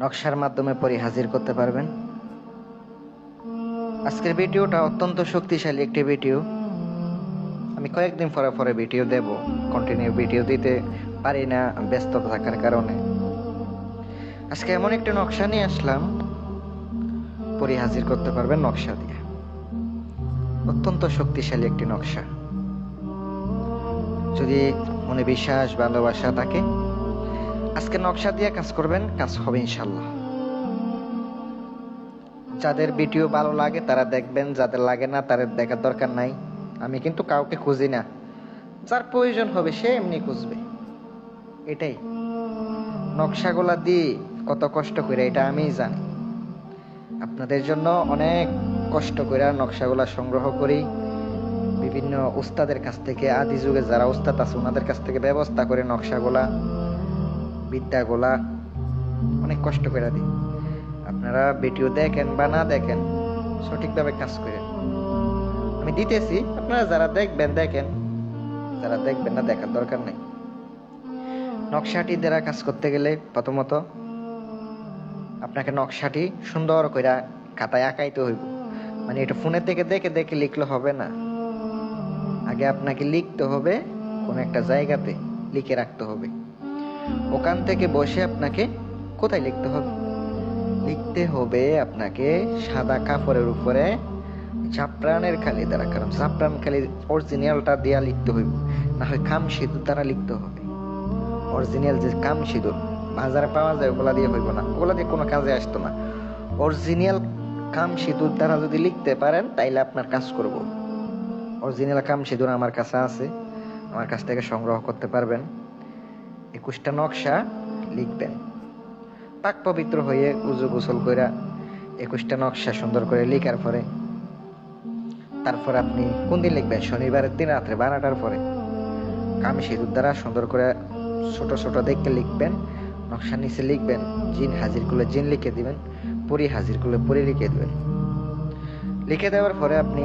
নকশার মাধ্যমে পরি হাজির করতে পারবেন। আজকের ভিডিওটা অত্যন্ত শক্তিশালী একটি ভিডিও। আমি কয়েকদিন পরে পরে ভিডিও দেব কন্টিনিউ ভিডিও দিতে পারি না ব্যস্ত থাকার কারণে। আজকে এমন একটা নকশা নিয়ে আসলাম, পরি হাজির করতে পারবেন নকশা দিয়ে। অত্যন্ত শক্তিশালী একটি নকশা। যদি মনে বিশ্বাস, ভালোবাসা থাকে আজকে নকশা দিয়ে কাজ করবেন, কাজ হবে ইনশাল্লাহ যাদের ভিডিও ভালো লাগে, তারা দেখবেন, যাদের লাগে না, তাদের দেখার দরকার নাই। আমি কিন্তু কাউকে খুঁজি না। যার প্রয়োজন হবে, সে এমনি খুঁজবে। এটাই। নকশাগুলা দিয়ে কত কষ্ট করে, এটা আমিই জানি। আপনাদের জন্য অনেক কষ্ট করে নকশাগুলা সংগ্রহ করি। বিভিন্ন উস্তাদের কাছ থেকে, আদি যুগে যারা উস্তাদ আছে, ওনাদের কাছ থেকে ব্যবস্থা করে নকশাগুলা। বিদ্যাগুলা অনেক কষ্ট করে দিই। আপনারা ভিডিও দেখেন বা না দেখেন, সঠিকভাবে কাজ করেন। আমি দিতেছি, আপনারা যারা দেখবেন, দেখেন। যারা দেখবেন না, দেখার দরকার নেই। নকশাটি দ্বারা কাজ করতে গেলে প্রথমত আপনাকে নকশাটি সুন্দর করে খাতায় আঁকাইতে হইব। মানে এটা ফোনের থেকে দেখে দেখে লিখলে হবে না। আগে আপনাকে লিখতে হবে, কোন একটা জায়গাতে লিখে রাখতে হবে। ওখান থেকে বসে আপনাকে কোথায় লিখতে হবে? লিখতে হবে আপনাকে সাদা কাপড়ের উপরে জাফরানের খালি দ্বারা কারণ জাফরান খালি অরিজিনালটা দিয়া লিখতে হইব। না হয় খাম সিঁদুর দ্বারা লিখতে হবে। অরিজিনাল যে কাম সিঁদুর বাজারে পাওয়া যায় ওগুলা দিয়ে হইব না। ওগুলা দিয়ে কোনো কাজে আসতো না। অরিজিনাল কাম সিঁদুর দ্বারা যদি লিখতে পারেন, তাইলে আপনার কাজ করব। অরিজিনাল কাম সিঁদুর আমার কাছে আছে। আমার কাছ থেকে সংগ্রহ করতে পারবেন। একুশটা নকশা লিখবেন। পাক পবিত্র হয়ে উজু গোসল কইরা একুশটা নকশা সুন্দর করে লিখার পরে, তারপর আপনি কোন দিন লিখবেন? শনিবারের দিন রাত্রে বারোটার পরে। কামি সিঁদুর দ্বারা সুন্দর করে ছোট ছোট দেখে লিখবেন নকশা নিচে লিখবেন, জিন হাজির করলে জিন লিখে দিবেন, পরি হাজির করলে পরি লিখে দিবেন। লিখে দেওয়ার পরে আপনি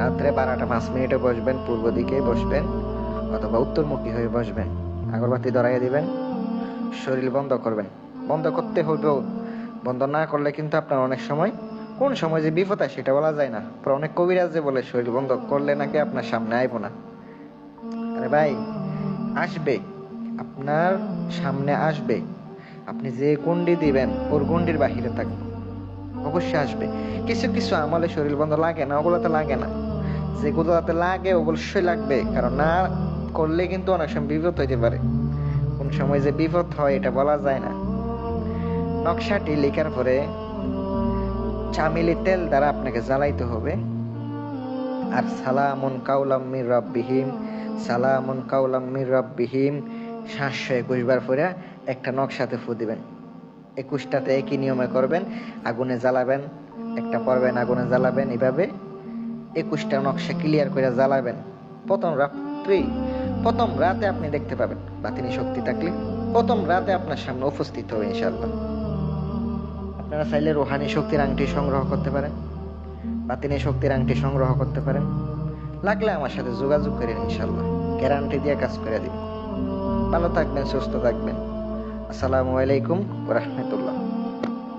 রাত্রে বারোটা পাঁচ মিনিটে বসবেন, পূর্ব দিকে বসবেন অথবা উত্তরমুখী হয়ে বসবেন। আগরবাতি ধরাইয়া দিবেন, শরীর বন্ধ করবেন। বন্ধ করতে হইবেও বন্ধ না করলে কিন্তু আপনার অনেক সময়, কোন সময় যে বিপদ হয় সেটা বলা যায় না। পর অনেক কবিরাজ যে বলে, শরীর বন্ধ করলে নাকি আপনার সামনে আইব না? আরে ভাই, আসবে, আপনার সামনে আসবে। আপনি যে গুন্ডি দিবেন, ওর গুন্ডির বাহিরে থাকবে অবশ্যই আসবে। কিছু কিছু আমলে শরীর বন্ধ লাগে না, ওগুলোতে লাগে না। যেগুলোতে লাগে, অবশ্যই লাগবে। কারণ না করলে কিন্তু অনেক সময় বিপদ হইতে পারে। কোন সময় যে বিপদ হয়, এটা বলা যায় না। নকশাটি লেখার পরে চামিলি তেল দ্বারা আপনাকে জ্বালাইতে হবে। আর সালামুন কাউলাম মির রব্বিহিম, সালামুন কাউলাম মির রব্বিহিম, সাতশো একুশ বার পরে একটা নকশাতে ফু দিবেন। একুশটাতে একই নিয়মে করবেন, আগুনে জ্বালাবেন, একটা পরবেন আগুনে জ্বালাবেন, এভাবে একুশটা নকশা ক্লিয়ার করে জ্বালাবেন। প্রথম রাত্রি প্রথম রাতে আপনি দেখতে পাবেন বাতিনি শক্তি থাকলে, প্রথম রাতে আপনার সামনে উপস্থিত হবে ইনশাল্লাহ আপনারা চাইলে রোহানি শক্তির আংটি সংগ্রহ করতে পারেন, বাতিনি শক্তির আংটি সংগ্রহ করতে পারেন। লাগলে আমার সাথে যোগাযোগ করেন ইনশাল্লাহ গ্যারান্টি দিয়ে কাজ করে দিন ভালো থাকবেন, সুস্থ থাকবেন। আসসালামু আলাইকুম রহমতুল্লাহ।